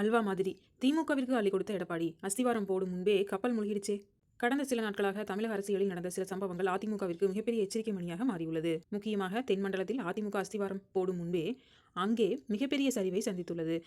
அல்வா மாதிரி. திமுகவிற்கு அள்ளி கொடுத்த எடப்பாடி அஸ்திவாரம் போடும் முன்பே கப்பல் மூழ்கிடுச்சே. கடந்த சில நாட்களாக தமிழக அரசியலில் நடந்த சில சம்பவங்கள் அதிமுகவிற்கு மிகப்பெரிய எச்சரிக்கை மணியாக மாறியுள்ளது. முக்கியமாக தென்மண்டலத்தில் அதிமுக அஸ்திவாரம் போடும் முன்பே அங்கே மிகப்பெரிய சரிவை சந்தித்துள்ளது.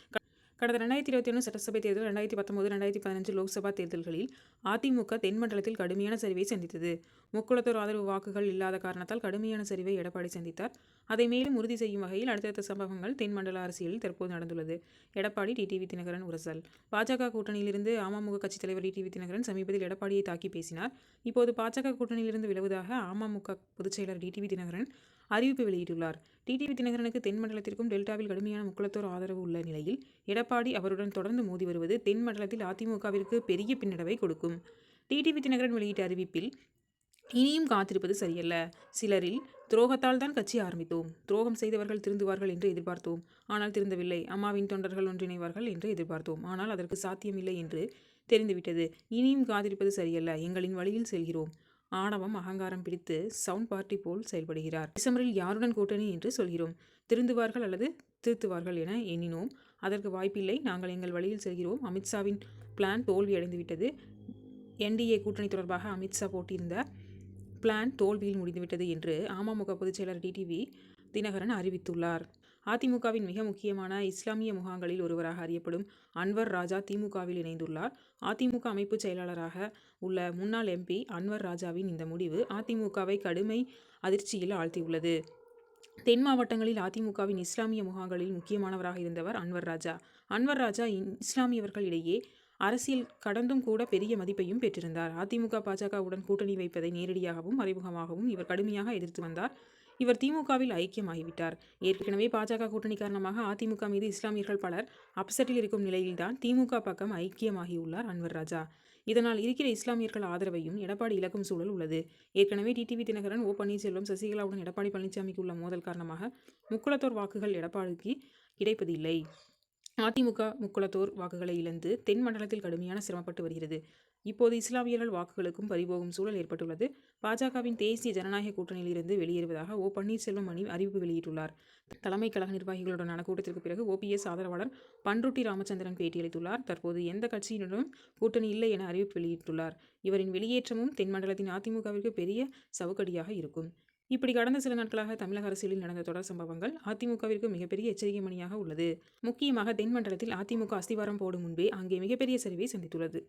கடந்த ரெண்டாயிரத்தி இருபத்தி ஒன்று சட்டசபை தேர்தல் ரெண்டாயிரத்தி பத்தொன்பது ரெண்டாயிரத்தி பதினஞ்சு லோக்சபா தேர்தல்களில் அதிமுக தென்மண்டலத்தில் கடுமையான சரிவை சந்தித்தது. முக்குளத்தோர் ஆதரவு வாக்குகள் இல்லாத காரணத்தால் கடுமையான சரிவை எடப்பாடி சந்தித்தார். அதை மேலும் உறுதி செய்யும் வகையில் அடுத்தடுத்த சம்பவங்கள் தென்மண்டல அரசியலில் தற்போது நடந்துள்ளது. எடப்பாடி டிடிவி தினகரன் உரசல். பாஜக கூட்டணியிலிருந்து அமமுக கட்சித் தலைவர் டிடிவி தினகரன் சமீபத்தில் எடப்பாடியை தாக்கி பேசினார். இப்போது பாஜக கூட்டணியிலிருந்து விலகுவதாக அமமுக பொதுச் செயலர் டிடிவி தினகரன் அறிவிப்பு வெளியிட்டுள்ளார். டிடிவி தினகரனுக்கு தென்மண்டலத்திற்கும் டெல்டாவில் கடுமையான முக்குளத்தோர் ஆதரவு உள்ள நிலையில் எடப்பாடி அவருடன் தொடர்ந்து மோதி வருவது தென் மண்டலத்தில் அதிமுகவிற்கு பெரிய பின்னடைவை கொடுக்கும். டிடிவி தினகரன் வெளியிட்ட அறிவிப்பில் இனியும் காத்திருப்பது சரியல்ல. சிலரில் துரோகத்தால் தான் கட்சி ஆரம்பித்தோம். துரோகம் செய்தவர்கள் திருந்துவார்கள் என்று எதிர்பார்த்தோம். ஆனால் திருந்தவில்லை. அம்மாவின் தொண்டர்கள் ஒன்றிணைவார்கள் என்று எதிர்பார்த்தோம். ஆனால் அதற்கு சாத்தியமில்லை என்று தெரிந்துவிட்டது. இனியும் காத்திருப்பது சரியல்ல. எங்களின் வழியில் செல்கிறோம். ஆணவம் அகங்காரம் பிடித்து சவுண்ட் பார்ட்டி போல் செயல்படுகிறார். டிசம்பரில் யாருடன் கூட்டணி என்று சொல்கிறோம். திருந்துவார்கள் அல்லது திருத்துவார்கள் என எண்ணினோம். அதற்கு வாய்ப்பில்லை. நாங்கள் எங்கள் வழியில் செல்கிறோம். அமித்ஷாவின் பிளான் தோல்வியடைந்துவிட்டது என்டிஏ கூட்டணி தொடர்பாக அமித்ஷா போட்டியிருந்த பிளான் தோல்வியில் முடிந்துவிட்டது என்று அமமுக பொதுச்செயலர் டிடிவி தினகரன் அறிவித்துள்ளார். அதிமுகவின் மிக முக்கியமான இஸ்லாமிய முகாங்களில் ஒருவராக அறியப்படும் அன்வர் ராஜா திமுகவில் இணைந்துள்ளார். அதிமுக அமைப்பு செயலாளராக உள்ள முன்னாள் எம்பி அன்வர் ராஜாவின் இந்த முடிவு அதிமுகவை கடுமை அதிர்ச்சியில் ஆழ்த்தியுள்ளது. தென் மாவட்டங்களில் அதிமுகவின் இஸ்லாமிய முகாங்களில் முக்கியமானவராக இருந்தவர் அன்வர் ராஜா. அன்வர் ராஜா இஸ்லாமியர்களிடையே அரசியல் கடந்தும் கூட பெரிய மதிப்பையும் பெற்றிருந்தார். அதிமுக பாஜகவுடன் கூட்டணி வைப்பதை நேரடியாகவும் மறைமுகமாகவும் இவர் கடுமையாக எதிர்த்து வந்தார். இவர் திமுகவில் ஐக்கியமாகிவிட்டார். ஏற்கனவே பாஜக கூட்டணி காரணமாக அதிமுக மீது இஸ்லாமியர்கள் பலர் அப்செட்டில் இருக்கும் நிலையில்தான் திமுக பக்கம் ஐக்கியமாகியுள்ளார் அன்வர் ராஜா. இதனால் இருக்கிற இஸ்லாமியர்கள் ஆதரவையும் எடப்பாடி இழக்கும் சூழல் உள்ளது. ஏற்கனவே டிடிவி தினகரன் ஓ பன்னீர்செல்வம் சசிகலாவுடன் எடப்பாடி பழனிசாமிக்கு உள்ள மோதல் காரணமாக முக்குளத்தோர் வாக்குகள் எடப்பாடிக்கு கிடைப்பதில்லை. அதிமுக முக்குளத்தோர் வாக்குகளை இழந்து தென் மண்டலத்தில் கடுமையான சிரமப்பட்டு வருகிறது. இப்போது இஸ்லாமியர்கள் வாக்குகளுக்கும் பறிபோகும் சூழல் ஏற்பட்டுள்ளது. பாஜகவின் தேசிய ஜனநாயக கூட்டணியில் இருந்து வெளியேறுவதாக ஓ பன்னீர்செல்வம் மணி அறிவிப்பு வெளியிட்டுள்ளார். தலைமை கழக நிர்வாகிகளுடனான கூட்டத்திற்கு பிறகு ஓபிஎஸ் ஆதரவாளர் பன்ருட்டி ராமச்சந்திரன் பேட்டியளித்துள்ளார். தற்போது எந்த கட்சியினரும் கூட்டணி இல்லை என அறிவிப்பு வெளியிட்டுள்ளார். இவரின் வெளியேற்றமும் தென் மண்டலத்தின் அதிமுகவிற்கு பெரிய சவுக்கடியாக இருக்கும். இப்படி கடந்த சில நாட்களாக தமிழக அரசியலில் நடந்த தொடர் சம்பவங்கள் அதிமுகவிற்கு மிகப்பெரிய எச்சரிக்கை மணியாக உள்ளது. முக்கியமாக தென் மண்டலத்தில் அதிமுக அஸ்திவாரம் போடும் முன்பே அங்கே மிகப்பெரிய சரிவை சந்தித்துள்ளது.